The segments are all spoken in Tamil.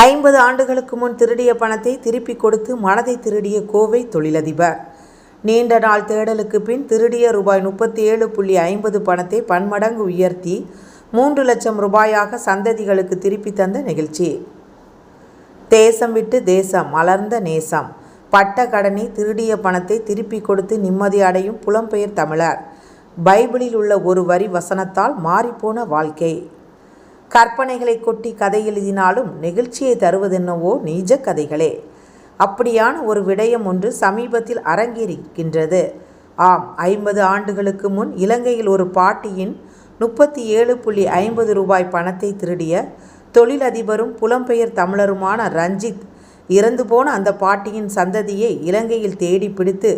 ஐம்பது ஆண்டுகளுக்கு முன் திருடிய பணத்தை திருப்பி கொடுத்து மனதை திருடிய கோவை தொழிலதிபர். நீண்ட நாள் தேடலுக்கு பின் திருடிய ரூபாய் முப்பத்தி ஏழு புள்ளி ஐம்பது பணத்தை பன்மடங்கு உயர்த்தி மூன்று லட்சம் ரூபாயாக சந்ததிகளுக்கு திருப்பி தந்த நிகழ்ச்சி. தேசம் விட்டு தேசம் மலர்ந்த நேசம். பட்ட கடனை திருடிய பணத்தை திருப்பி கொடுத்து நிம்மதி அடையும் புலம்பெயர் தமிழர். பைபிளில் உள்ள ஒரு வரி வசனத்தால் மாறிப்போன வாழ்க்கை. கற்பனைகளை கொட்டி கதை எழுதினாலும் நெகிழ்ச்சியை தருவதென்னவோ நீஜ கதைகளே. அப்படியான ஒரு விடயம் ஒன்று சமீபத்தில் அரங்கேறிக்கின்றது. ஆம் ஐம்பது ஆண்டுகளுக்கு முன் இலங்கையில் ஒரு பாட்டியின் முப்பத்தி ஏழு புள்ளி ஐம்பது ரூபாய் பணத்தை திருடிய தொழிலதிபரும் புலம்பெயர் தமிழருமான ரஞ்சித் இறந்து போன அந்த பாட்டியின் சந்ததியை இலங்கையில் தேடி பிடித்து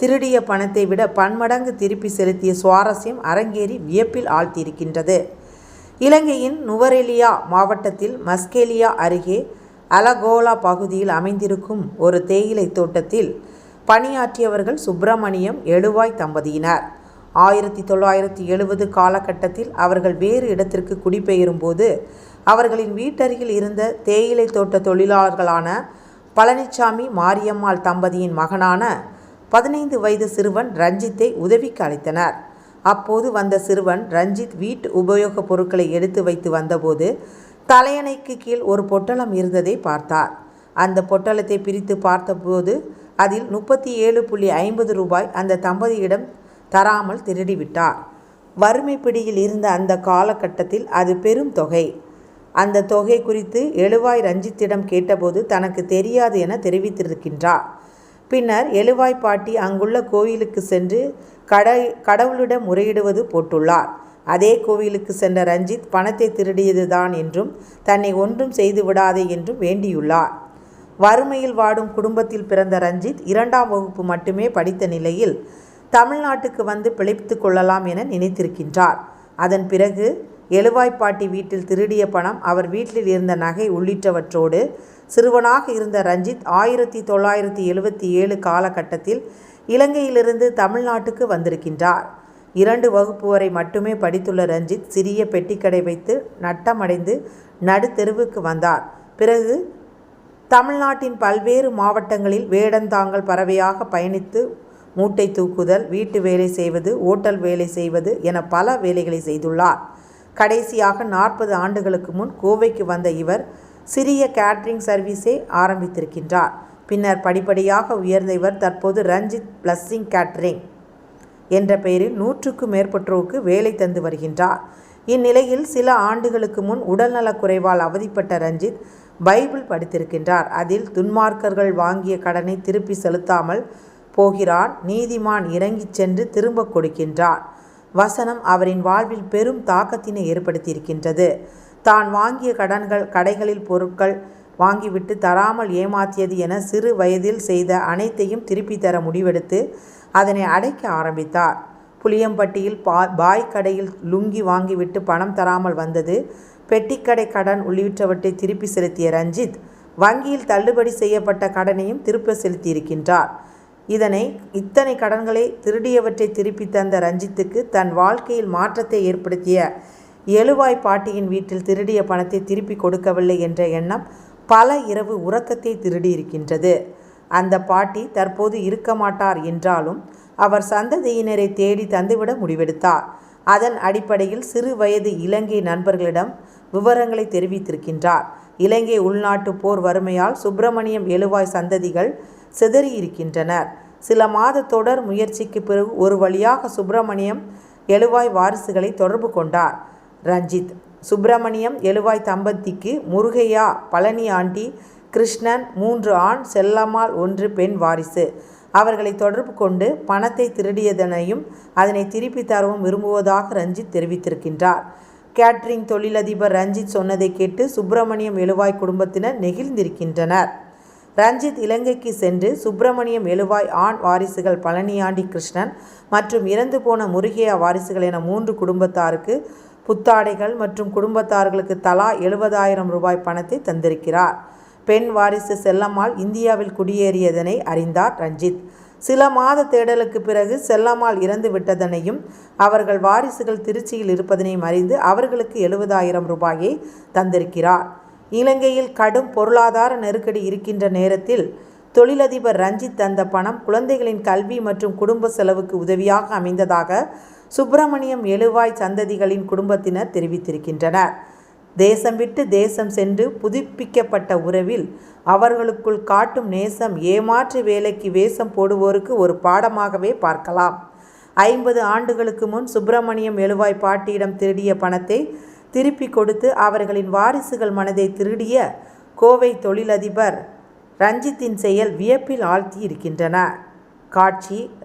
திருடிய பணத்தை விட பன்மடங்கு திருப்பி செலுத்திய சுவாரஸ்யம் அரங்கேறி வியப்பில் ஆழ்த்தியிருக்கின்றது. இலங்கையின் நுவரெலியா மாவட்டத்தில் மஸ்கேலியா அருகே அலகோலா பகுதியில் அமைந்திருக்கும் ஒரு தேயிலை தோட்டத்தில் பணியாற்றியவர்கள் சுப்பிரமணியம் எழுவாய் தம்பதியினர். ஆயிரத்தி தொள்ளாயிரத்தி எழுபது காலகட்டத்தில் அவர்கள் வேறு இடத்திற்கு குடிபெயரும்போது அவர்களின் வீட்டருகில் இருந்த தேயிலை தோட்ட தொழிலாளர்களான பழனிசாமி மாரியம்மாள் தம்பதியின் மகனான பதினைந்து வயது சிறுவன் ரஞ்சித்தை உதவிக்கு அழைத்தனர். அப்போது வந்த சிறுவன் ரஞ்சித் வீட்டு உபயோகப் பொருட்களை எடுத்து வைத்து வந்தபோது தலையணைக்கு கீழ் ஒரு பொட்டலம் இருந்ததை பார்த்தார். அந்த பொட்டலத்தை பிரித்து பார்த்தபோது அதில் முப்பத்தி ஏழு புள்ளி ஐம்பது ரூபாய் அந்த தம்பதியிடம் தராமல் திருடிவிட்டார். வறுமை பிடியில் இருந்த அந்த காலகட்டத்தில் அது பெரும் தொகை. அந்த தொகை குறித்து எழுவாய் ரஞ்சித்திடம் கேட்டபோது தனக்கு தெரியாது என தெரிவித்திருக்கின்றார். பின்னர் எழுவாய் பாட்டி அங்குள்ள கோயிலுக்கு சென்று கட கடவுளிடம் முறையிடுவது போட்டுள்ளார். அதே கோவிலுக்கு சென்ற ரஞ்சித் பணத்தை திருடியதுதான் என்றும் தன்னை ஒன்றும் செய்து விடாதே என்றும் வேண்டியுள்ளார். வறுமையில் வாடும் குடும்பத்தில் பிறந்த ரஞ்சித் இரண்டாம் வகுப்பு மட்டுமே படித்த நிலையில் தமிழ்நாட்டுக்கு வந்து பிழைத்து கொள்ளலாம் என நினைத்திருக்கின்றார். அதன் பிறகு எழுவாய்ப்பாட்டி வீட்டில் திருடிய பணம் அவர் வீட்டில் இருந்த நகை உள்ளிட்டவற்றோடு சிறுவனாக இருந்த ரஞ்சித் ஆயிரத்தி தொள்ளாயிரத்தி எழுபத்தி ஏழு காலகட்டத்தில் இலங்கையிலிருந்து தமிழ்நாட்டுக்கு வந்திருக்கின்றார். இரண்டு வகுப்பு வரை மட்டுமே படித்துள்ள ரஞ்சித் சிறிய பெட்டிக்கடை வைத்து நட்டமடைந்து நடுத்தெருவுக்கு வந்தார். பிறகு தமிழ்நாட்டின் பல்வேறு மாவட்டங்களில் வேடந்தாங்கல் பறவையாக பயணித்து மூட்டை தூக்குதல் வீட்டு வேலை செய்வது ஓட்டல் வேலை செய்வது என பல வேலைகளை செய்துள்ளார். கடைசியாக நாற்பது ஆண்டுகளுக்கு முன் கோவைக்கு வந்த இவர் சிறிய கேட்ரிங் சர்வீஸை ஆரம்பித்திருக்கின்றார். பின்னர் படிப்படியாக உயர்ந்த இவர் தற்போது ரஞ்சித் பிளஸ்ஸிங் கேட்ரிங் என்ற பெயரில் நூற்றுக்கும் மேற்பட்டோருக்கு வேலை தந்து வருகின்றார். இந்நிலையில் சில ஆண்டுகளுக்கு முன் உடல்நலக் குறைவால் அவதிப்பட்ட ரஞ்சித் பைபிள் படித்திருக்கின்றார். அதில் துன்மார்க்கர்கள் வாங்கிய கடனை திருப்பி செலுத்தாமல் போகிறான் நீதிமான் இறங்கிச் சென்று திரும்ப கொடுக்கின்றார். வசனம் அவரின் வாழ்வில் பெரும் தாக்கத்தினை ஏற்படுத்தியிருக்கின்றது. தான் வாங்கிய கடன்கள் கடைகளில் பொருட்கள் வாங்கிவிட்டு தராமல் ஏமாற்றியது என சிறு வயதில் செய்த அனைத்தையும் திருப்பி தர முடிவெடுத்து அதனை அடைக்க ஆரம்பித்தார். புளியம்பட்டியில் பா பாய் கடையில் லுங்கி வாங்கிவிட்டு பணம் தராமல் வந்தது. பெட்டிக்கடை கடன் உள்ளிட்டவற்றை திருப்பி செலுத்திய ரஞ்சித் வங்கியில் தள்ளுபடி செய்யப்பட்ட கடனையும் திருப்ப செலுத்தியிருக்கின்றார். இதனை இத்தனை கடன்களை திருடியவற்றை திருப்பி தந்த ரஞ்சித்துக்கு தன் வாழ்க்கையில் மாற்றத்தை ஏற்படுத்திய எழுவாய் பாட்டியின் வீட்டில் திருடிய பணத்தை திருப்பி கொடுக்கவில்லை என்ற எண்ணம் பல இரவு உறக்கத்தை திருடியிருக்கின்றது. அந்த பாட்டி தற்போது இருக்க மாட்டார் என்றாலும் அவர் சந்ததியினரை தேடி தந்துவிட முடிவெடுத்தார். அதன் அடிப்படையில் சிறு வயது இலங்கை நண்பர்களிடம் விவரங்களை தெரிவித்திருக்கின்றார். இலங்கை உள்நாட்டு போர் வறுமையால் சுப்பிரமணியம் எழுவாய் சந்ததிகள் சிதறியிருக்கின்றனர். சில மாத தொடர் முயற்சிக்கு பிறகு ஒரு வழியாக சுப்பிரமணியம் எழுவாய் வாரிசுகளை தொடர்பு கொண்டார். ரஞ்சித். சுப்பிரமணியம் எழுவாய் தம்பதிக்கு முருகையா பழனி ஆண்டி கிருஷ்ணன் மூன்று ஆண் செல்லம்மாள் ஒன்று பெண் வாரிசு. அவர்களை தொடர்பு கொண்டு பணத்தை திருடியதனையும் அதனை திருப்பி தரவும் விரும்புவதாக ரஞ்சித் தெரிவித்திருக்கின்றார். கேட்ரிங் தொழிலதிபர் ரஞ்சித் சொன்னதை கேட்டு சுப்பிரமணியம் எழுவாய் குடும்பத்தினர் நெகிழ்ந்திருக்கின்றனர். ரஞ்சித் இலங்கைக்கு சென்று சுப்பிரமணியம் எழுவாய் ஆண் வாரிசுகள் பழனியாண்டி கிருஷ்ணன் மற்றும் இறந்து போன முருகையா வாரிசுகள் என மூன்று குடும்பத்தாருக்கு புத்தாடைகள் மற்றும் குடும்பத்தார்களுக்கு தலா எழுபதாயிரம் ரூபாய் பணத்தை தந்திருக்கிறார். பெண் வாரிசு செல்லம்மாள் இந்தியாவில் குடியேறியதனை அறிந்தார் ரஞ்சித். சில மாத தேடலுக்கு பிறகு செல்லம்மாள் இறந்து விட்டதனையும் அவர்கள் வாரிசுகள் திருச்சியில் இருப்பதனையும் அறிந்து அவர்களுக்கு எழுபதாயிரம் ரூபாயை தந்திருக்கிறார். இலங்கையில் கடும் பொருளாதார நெருக்கடி இருக்கின்ற நேரத்தில் தொழிலதிபர் ரஞ்சித் தந்த பணம் குழந்தைகளின் கல்வி மற்றும் குடும்ப செலவுக்கு உதவியாக அமைந்ததாக சுப்பிரமணியம் எழுவாய் சந்ததிகளின் குடும்பத்தினர் தெரிவித்திருக்கின்றனர். தேசம் விட்டு தேசம் சென்று புதுப்பிக்கப்பட்ட உறவில் அவர்களுக்குள் காட்டும் நேசம் ஏமாற்று வேலைக்கு வேஷம் போடுவோருக்கு ஒரு பாடமாகவே பார்க்கலாம். ஐம்பது ஆண்டுகளுக்கு முன் சுப்பிரமணியம் எழுவாய் பாட்டியிடம் திருடிய பணத்தை திருப்பி கொடுத்து அவர்களின் வாரிசுகள் மனதை திருடிய கோவை தொழிலதிபர் ரஞ்சித்தின் செயல் வியப்பில் ஆழ்த்தி இருக்கின்றன காட்சி